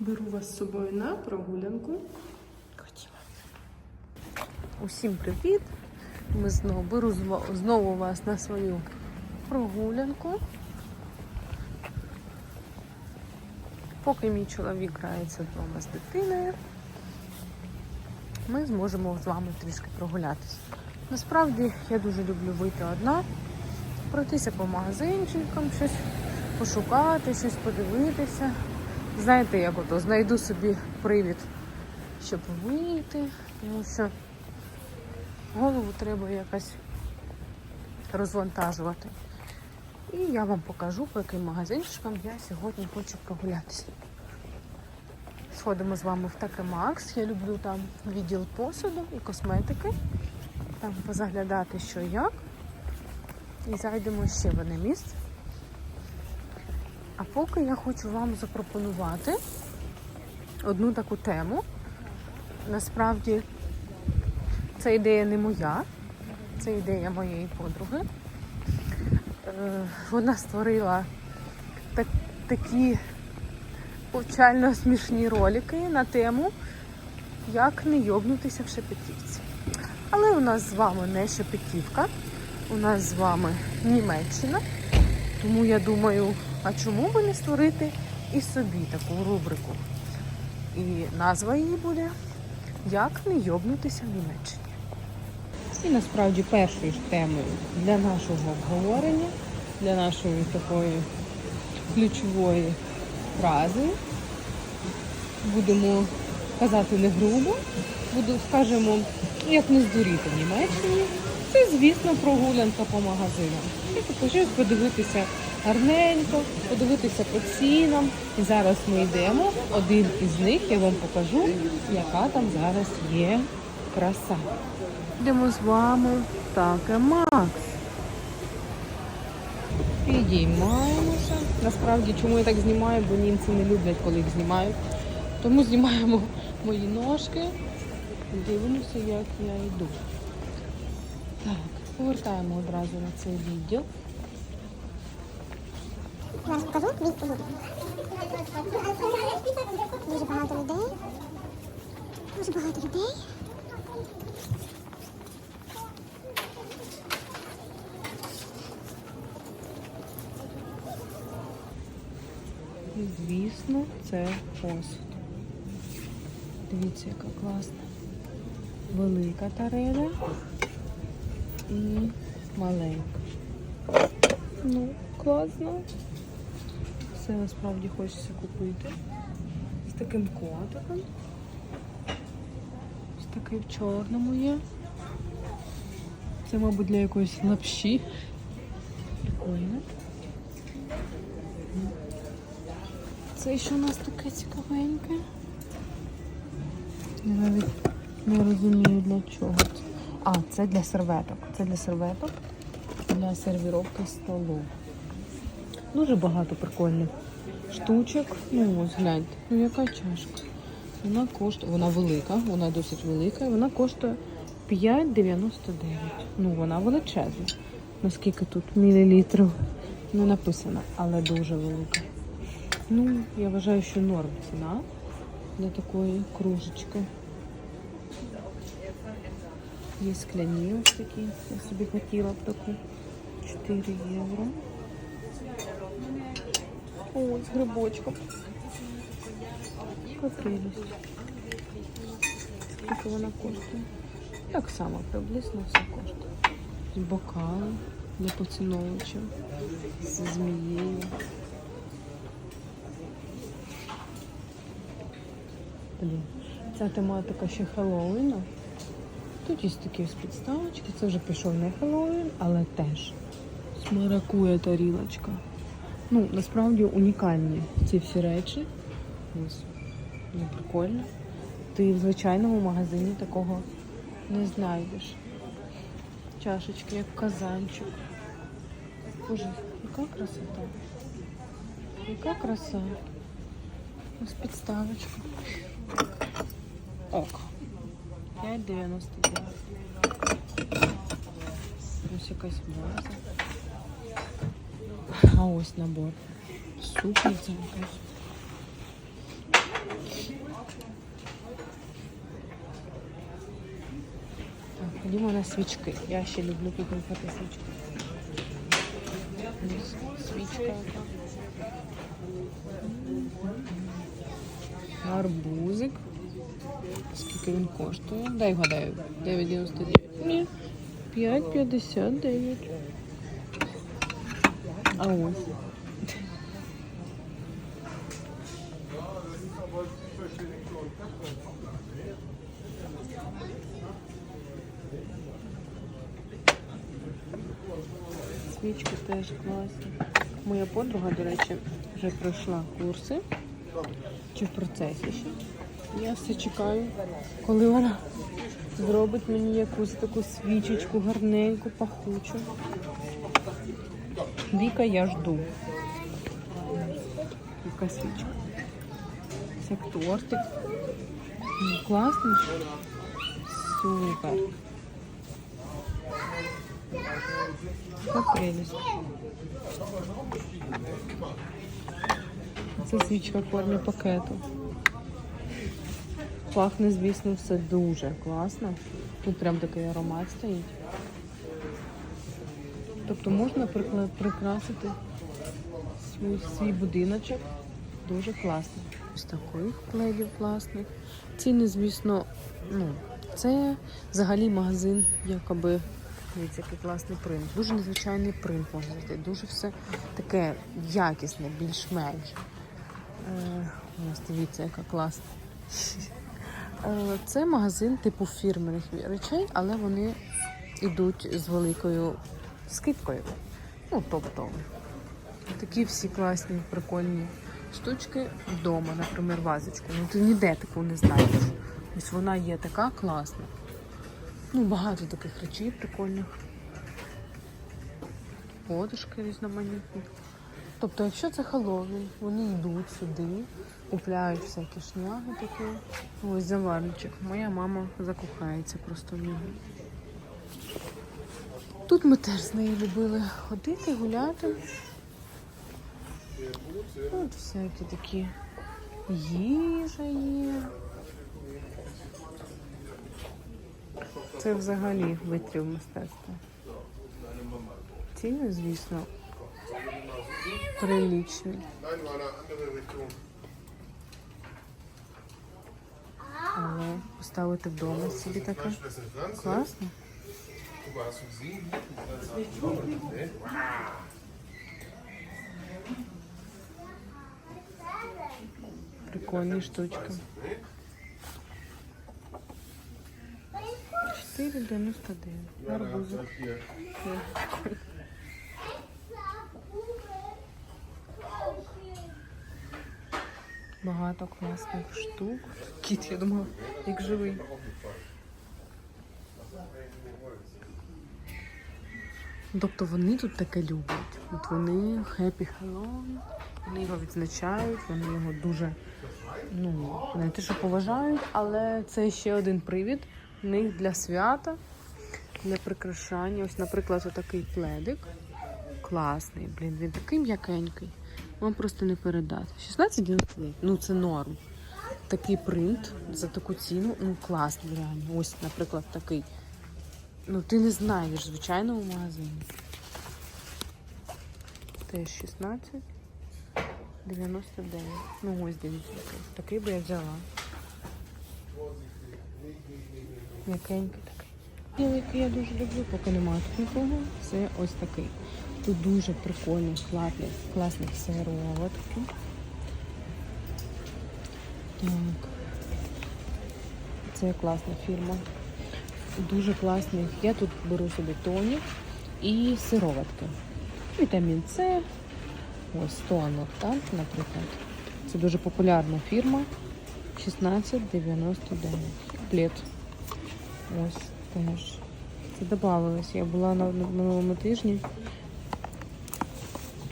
Беру вас з собою на прогулянку. Ходімо. Усім привіт! Ми знову беру знову вас на свою прогулянку. Поки мій чоловік грається вдома з дитиною, ми зможемо з вами трішки прогулятися. Насправді я дуже люблю вийти одна, пройтися по магазинчикам, щось пошукати, щось подивитися. Знаєте, як ото знайду собі привід, щоб вийти, тому що голову треба якось розвантажувати. І я вам покажу, по яким магазинчикам я сьогодні хочу прогулятися. Сходимо з вами в таке Макс. Я люблю там відділ посуду і косметики. Там позаглядати, що як. І зайдемо ще в одне місце. А поки я хочу вам запропонувати одну таку тему. Насправді це ідея не моя, це ідея моєї подруги. Е, Вона створила так, такі повчально смішні ролики на тему, як не йобнутися в Шепетівці. Але у нас з вами не Шепетівка, у нас з вами Німеччина. Тому я думаю, а чому би не створити і собі таку рубрику? І назва її буде Як не йобнутися в Німеччині. І насправді першою ж темою для нашого обговорення, для нашої такої ключової фрази будемо казати не грубо, буду, скажемо, як не здуріти в Німеччині. Це, звісно, прогулянка по магазинам. Я хочу подивитися гарненько, подивитися по цінам. І зараз ми йдемо. Один із них я вам покажу, яка там зараз є краса. Йдемо з вами в таке Макс. Підіймаємося. Насправді, чому я так знімаю, бо німці не люблять, коли їх знімають. Тому знімаємо мої ножки. Дивимося, як я йду. Так, повертаємо одразу на цей відділ. Зараз покажу відповідь. Дуже багато людей. Дуже багато людей. І, звісно, це посуд. Дивіться, яка класна. Велика тареля і маленька. Ну, класно. Все насправді хочеться купити. З таким котиком. Ось такий в чорному є. Це, мабуть, для якоїсь лапші. Прикольно. Це що у нас таке цікавеньке? Я навіть не розумію для чого це. А, це для серветок. Це для серветок, для сервіровки столу. Дуже багато прикольних штучок. Ну, ось гляньте. Ну яка чашка? Вона коштує, вона велика, вона досить велика, вона коштує 5,99. Ну, вона величезна. Наскільки тут мілілітрів не написано, але дуже велика. Ну, я вважаю, що норм ціна для такої кружечки. Є скляні ось такі. Я собі хотіла б таку. 4 євро. Ой, з грибочком. Прелість. Скільки вона коштує? Так само приблизно все коштує. З бокали для поціновувачів, з змією. Блін, ця тематика ще Хеллоуіна. Тут є такі ось підставочки. Це вже пішов не Хеллоуін, але теж смаракує тарілочка. Ну, насправді унікальні ці всі речі. Ось. Ну, прикольно. Ти в звичайному магазині такого не знайдеш. Чашечки, як казанчик. Боже, яка красота. Яка краса. Ось підставочка. Ок. 5,99. Ось якась ваза. А ось набор. Супниця якась. Так, ходімо на свічки. Я ще люблю купувати свічки. Ось Свічка. яка. Скільки він коштує? Дай вгадаю. 9,99. Ні. 5,59. А ось. Свічки теж класні. Моя подруга, до речі, вже пройшла курси. Чи в процесі ще. Я все чекаю, коли вона зробить мені якусь таку свічечку гарненьку, пахучу. Віка, я жду. Яка свічка. Це тортик. Ну, Класний. Супер. Це прелість. Це свічка в формі пакету. Пахне, звісно, все дуже класно. Тут прям такий аромат стоїть. Тобто можна прикрасити свій, свій будиночок. Дуже класно. Ось таких пледів класних. Ціни, звісно, ну, це взагалі магазин, якоби. Дивіться, який класний принт. Дуже незвичайний принт можна знайти. Дуже все таке якісне, більш-менш. Е, ось дивіться, яка класна. Е, Це магазин типу фірменних речей, але вони йдуть з великою скидкою. Ну, тобто, такі всі класні, прикольні штучки вдома, наприклад, вазочку. Ну ти ніде таку не знайдеш. Ось вона є така класна. Ну, багато таких речей прикольних. Подушки різноманітні. Тобто, якщо це Хеллоуін, вони йдуть сюди, купляють всякі шняги такі. Ось заварничок. Моя мама закохається просто в нього. Тут ми теж з нею любили ходити, гуляти. Тут всякі такі їжа є. Це взагалі витрів мистецтва. Ціни, звісно, прилічні. Nein, war eine andere Richtung. Але поставити вдома собі таке Fleischfressende Pflanze. класно. Guck mal, hast du gesehen? Nee? Прикольні штучки. 4,99. Ja, Багато класних штук. Кіт, я думала, як живий. Тобто вони тут таке люблять. От вони Happy Halloween, вони його відзначають, вони його дуже ну, не те, що поважають, але це ще один привід в них для свята, для прикрашання. Ось, наприклад, отакий пледик. Класний, блін, він такий м'якенький. Вам просто не передати. 16,99. Ну це норм. Такий принт за таку ціну, ну класний реально. Ось, наприклад, такий. Ну, ти не знайдеш в звичайному магазині. Теж 16. 99. Ну ось дивіться такий. Такий би я взяла. М'якенький такий. Діло, який я дуже люблю, поки немає тут нікого. Це ось такий. Тут дуже прикольні, класні, класні сироватки. Так. Це класна фірма. Дуже класний. Я тут беру собі тонік і сироватки. Вітамін С. Ось тонік, так, наприклад. Це дуже популярна фірма. 16,99. Плед. Ось теж. Це додавалось. Я була на минулому тижні.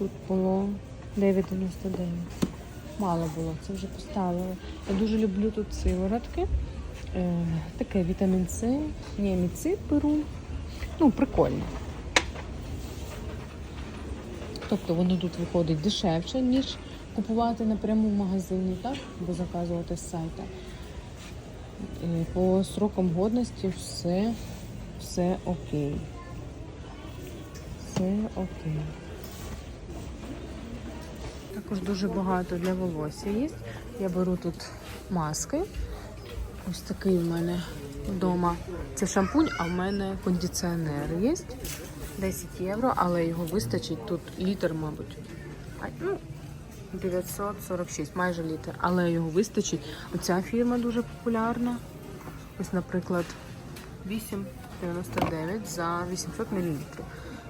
Тут було 9,99. Мало було, це вже поставили. Я дуже люблю тут сиворотки. Е, таке вітамін С, німіцид беру. Ну, прикольно. Тобто воно тут виходить дешевше, ніж купувати напряму в магазині, так? Або заказувати з сайта. Е, По срокам годності все, все окей. Все окей. Також дуже багато для волосся є. Я беру тут маски. Ось такий в мене вдома. Це шампунь, а в мене кондиціонер є. 10 євро, але його вистачить тут літр, мабуть. Ну, 946, майже літр. Але його вистачить. Оця фірма дуже популярна. Ось, наприклад, 8,99 за 800 мл.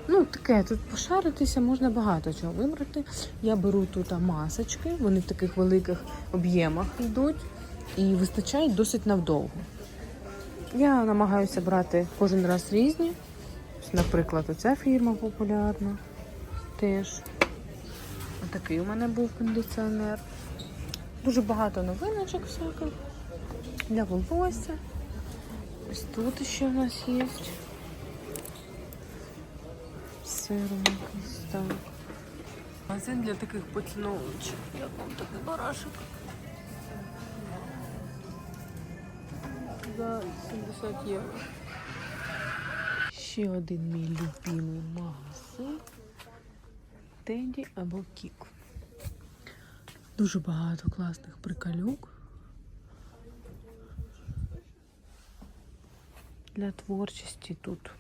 Ну, таке, тут пошаритися можна багато чого вибрати. Я беру тут масочки, вони в таких великих об'ємах йдуть і вистачають досить навдовго. Я намагаюся брати кожен раз різні. Наприклад, оця фірма популярна теж. Отакий у мене був кондиціонер. Дуже багато новиночок всяких для волосся. Ось тут ще в нас є. Сиром якийсь так. Магазин для таких поціновувачів. Як вам такий барашок? За 70 євро. Ще один мій любимий магазин. Тенді або Кік. Дуже багато класних приколюк. Для творчості тут,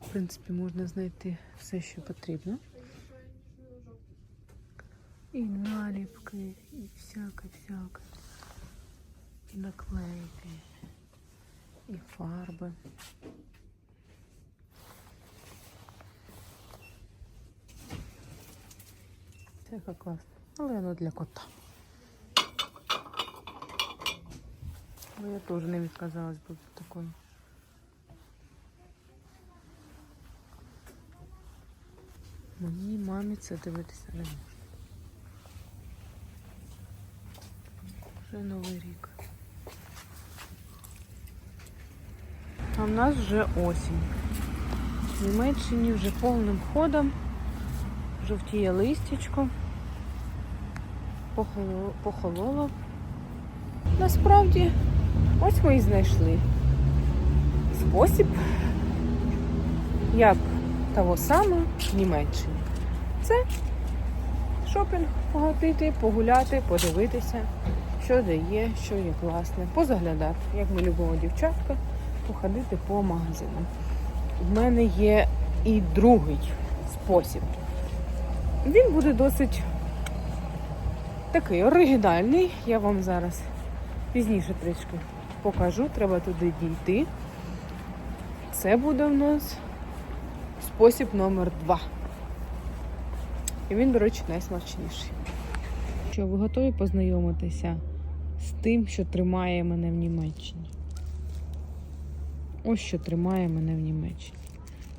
в принципі, можна знайти все, що потрібно. І наліпки, і всяке-всяке. І наклейки, і фарби. Це яка класно. Але воно для кота. Бо я теж не відказалась би від такої. Мамі це дивитися не можна. Вже новий рік. А в нас вже осінь. В Німеччині вже повним ходом жовтіє листячко, похоло- похололо. Насправді, ось ми і знайшли спосіб, як того саме в Німеччині. Це шопінг погатити, погуляти, подивитися, що де є, що є класне, позаглядати, як ми любимо дівчатка, походити по магазинам. В мене є і другий спосіб. Він буде досить такий оригінальний. Я вам зараз пізніше трішки покажу. Треба туди дійти. Це буде в нас спосіб номер два. І він, до речі, найсмачніший. Що ви готові познайомитися з тим, що тримає мене в Німеччині? Ось що тримає мене в Німеччині.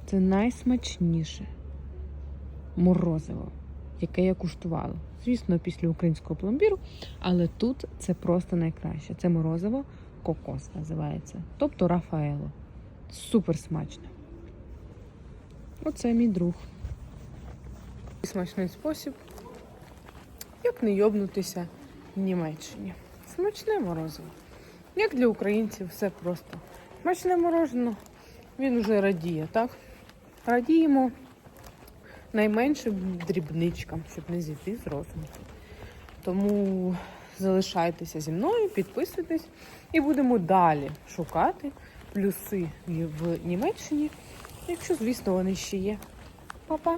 Це найсмачніше морозиво, яке я куштувала. Звісно, після українського пломбіру, але тут це просто найкраще. Це морозиво кокос називається. Тобто Рафаело. Супер смачно. Оце мій друг. Смачний спосіб, як не йобнутися в Німеччині. Смачне морозиво. Як для українців, все просто. Смачне морожено, він уже радіє, так? Радіємо найменшим дрібничкам, щоб не зійти з розуму. Тому залишайтеся зі мною, підписуйтесь і будемо далі шукати плюси в Німеччині, якщо, звісно, вони ще є. Па-па!